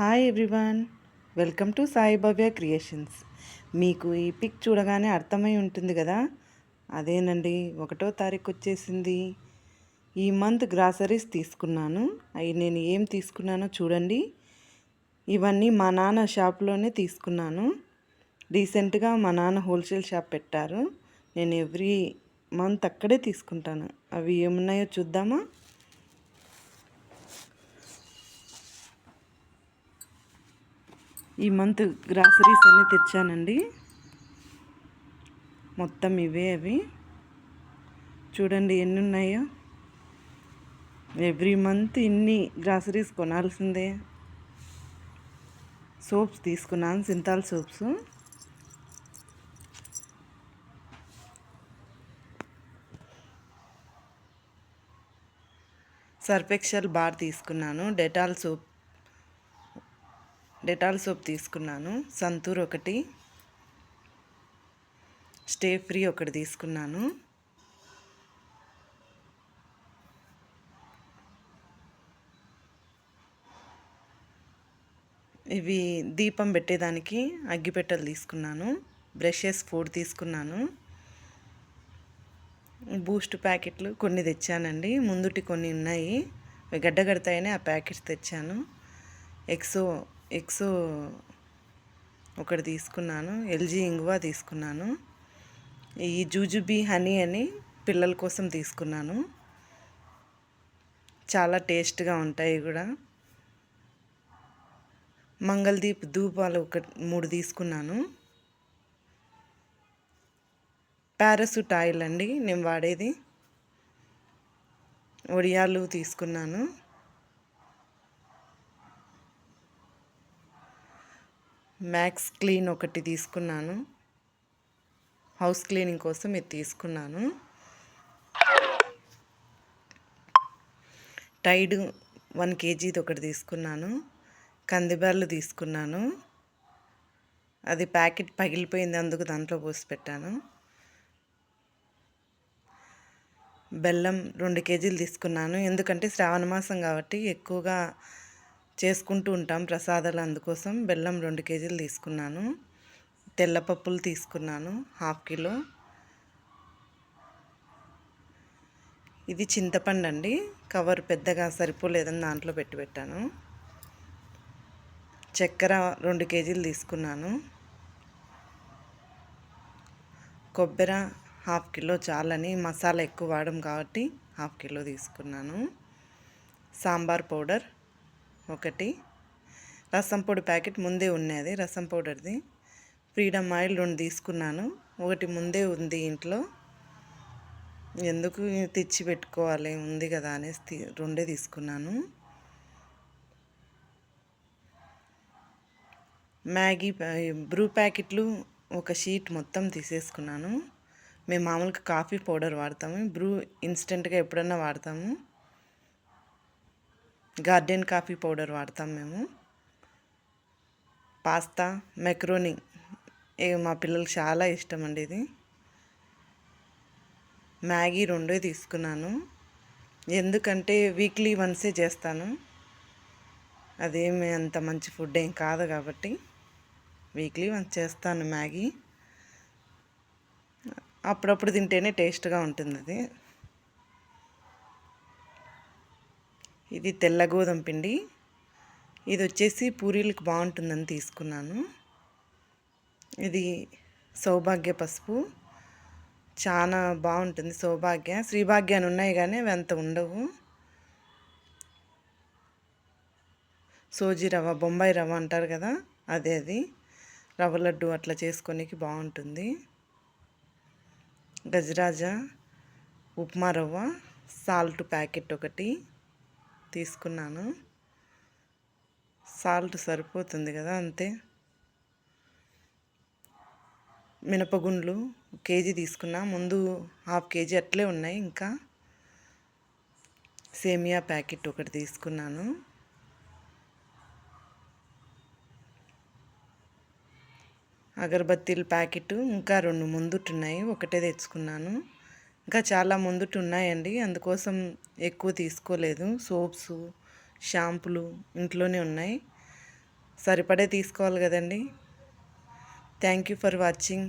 Hi everyone welcome to Sai creations మీకు ఈ pick చూడగానే అర్థమై ఉంటుంది కదా? అదేనండి ఒకటో తారీఖు వచ్చేసింది. ఈ మంత్ గ్రాసరీస్ తీసుకున్నాను. అవి నేను ఏం తీసుకున్నానో చూడండి. ఇవన్నీ మా నాన్న షాప్లోనే తీసుకున్నాను. రీసెంట్గా మా నాన్న హోల్సేల్ షాప్ పెట్టారు. నేను ఎవ్రీ మంత్ అక్కడే తీసుకుంటాను. అవి ఏమున్నాయో చూద్దామా? ఈ మంత్ గ్రాసరీస్ అన్నీ తెచ్చానండి. మొత్తం ఇవే అవి. చూడండి ఎన్ని ఉన్నాయో ఎవ్రీ మంత్ ఇన్ని గ్రాసరీస్ కొనాల్సిందే. సోప్స్ తీసుకున్నాను Cinthol soaps. Surf Excel bar తీసుకున్నాను డెటాల్ సోప్ డెటాల్ సోప్ తీసుకున్నాను. సంతూర్ ఒకటి. స్టే ఫ్రీ ఒకటి తీసుకున్నాను. ఇవి దీపం పెట్టేదానికి అగ్గిపెట్టెలు తీసుకున్నాను. బ్రషెస్ ఫోర్ తీసుకున్నాను. బూస్ట్ ప్యాకెట్లు కొన్ని తెచ్చానండి. ముందుటి కొన్ని ఉన్నాయి. గడ్డ కడతాయని ఆ ప్యాకెట్స్ తెచ్చాను. ఎక్సో ఎగ్స్ ఒకటి తీసుకున్నాను ఎల్జీ ఇంగువ తీసుకున్నాను. ఈ జూజుబీ హనీ అని పిల్లల కోసం తీసుకున్నాను. చాలా టేస్ట్గా ఉంటాయి కూడా. మంగళదీప్ ధూపాలు ఒక మూడు తీసుకున్నాను. పారాసూట్ ఆయిల్ అండి నేను వాడేది. వడియాలు తీసుకున్నాను. మ్యాక్స్ క్లీన్ ఒకటి తీసుకున్నాను. హౌస్ క్లీనింగ్ కోసం ఇది తీసుకున్నాను. టైడ్ వన్ కేజీది ఒకటి తీసుకున్నాను. కందిబ్యాళ్ళు తీసుకున్నాను. అది ప్యాకెట్ పగిలిపోయింది అందుకు దాంట్లో పోసి పెట్టాను. బెల్లం రెండు కేజీలు తీసుకున్నాను. ఎందుకంటే శ్రావణ మాసం కాబట్టి ఎక్కువగా చేసుకుంటూ ఉంటాం ప్రసాదాలు అందుకోసం. బెల్లం రెండు కేజీలు తీసుకున్నాను. తెల్లపప్పులు తీసుకున్నాను హాఫ్ కిలో. ఇది చింతపండు అండి. కవర్ పెద్దగా సరిపోలేదని దాంట్లో పెట్టి పెట్టాను. చక్కెర రెండు కేజీలు తీసుకున్నాను. కొబ్బరి హాఫ్ కిలో చాలని మసాలా ఎక్కువ వాడడం కాబట్టి హాఫ్ కిలో తీసుకున్నాను. సాంబార్ పౌడర్ ఒకటి. రసం పొడి ప్యాకెట్ ముందే ఉన్నది రసం పౌడర్ది. ఫ్రీడమ్ ఆయిల్ రెండు తీసుకున్నాను. ఒకటి ముందే ఉంది ఇంట్లో. ఎందుకు తెచ్చి పెట్టుకోవాలి? ఉంది కదా అనేసి రెండే తీసుకున్నాను. మ్యాగీ బ్రూ ప్యాకెట్లు ఒక షీట్ మొత్తం తీసేసుకున్నాను. మేము మామూలుగా కాఫీ పౌడర్ వాడతాము. బ్రూ ఇన్స్టెంట్గా ఎప్పుడన్నా వాడతాము. గార్డెన్ కాఫీ పౌడర్ వాడతాం మేము. పాస్తా మెక్రోని మా పిల్లలు చాలా ఇష్టం అండి ఇది. మ్యాగీ రెండే తీసుకున్నాను. ఎందుకంటే వీక్లీ వన్సే చేస్తాను. అదేమి అంత మంచి ఫుడ్ ఏం కాదు కాబట్టి వీక్లీ వన్స్ చేస్తాను మ్యాగీ. అప్పుడప్పుడు తింటేనే టేస్ట్గా ఉంటుంది అది ఇది తెల్ల గోధుమ పిండి. ఇది వచ్చేసి పూరీలకు బాగుంటుందని తీసుకున్నాను. ఇది సౌభాగ్య పసుపు. చాలా బాగుంటుంది సౌభాగ్య. శ్రీభాగ్య అని ఉన్నాయి కానీ అవి అంత ఉండవు. సోజీ రవ్వ బొంబాయి రవ్వ అంటారు కదా అదే అది. రవ్వ లడ్డు అట్లా చేసుకోనికి బాగుంటుంది. గజరాజా ఉప్మా రవ్వ సాల్ట్ ప్యాకెట్ ఒకటి. తీసుకున్నాను. సాల్ట్ సరిపోతుంది కదా అంతే. మినపగుండ్లు కేజీ తీసుకున్నా. ముందు హాఫ్ కేజీ అట్లే ఉన్నాయి ఇంకా. సేమియా ప్యాకెట్ ఒకటి తీసుకున్నాను. అగరబత్తీల ప్యాకెట్ ఇంకా రెండు ముందుట్టున్నాయి ఒకటే తెచ్చుకున్నాను. ఇంకా చాలా ముందుట ఉన్నాయండి అందుకోసం ఎక్కువ తీసుకోలేదు. సోప్స్ షాంపులు ఇంట్లోనే ఉన్నాయి. సరిపడే తీసుకోవాలి కదండి. Thank you for watching.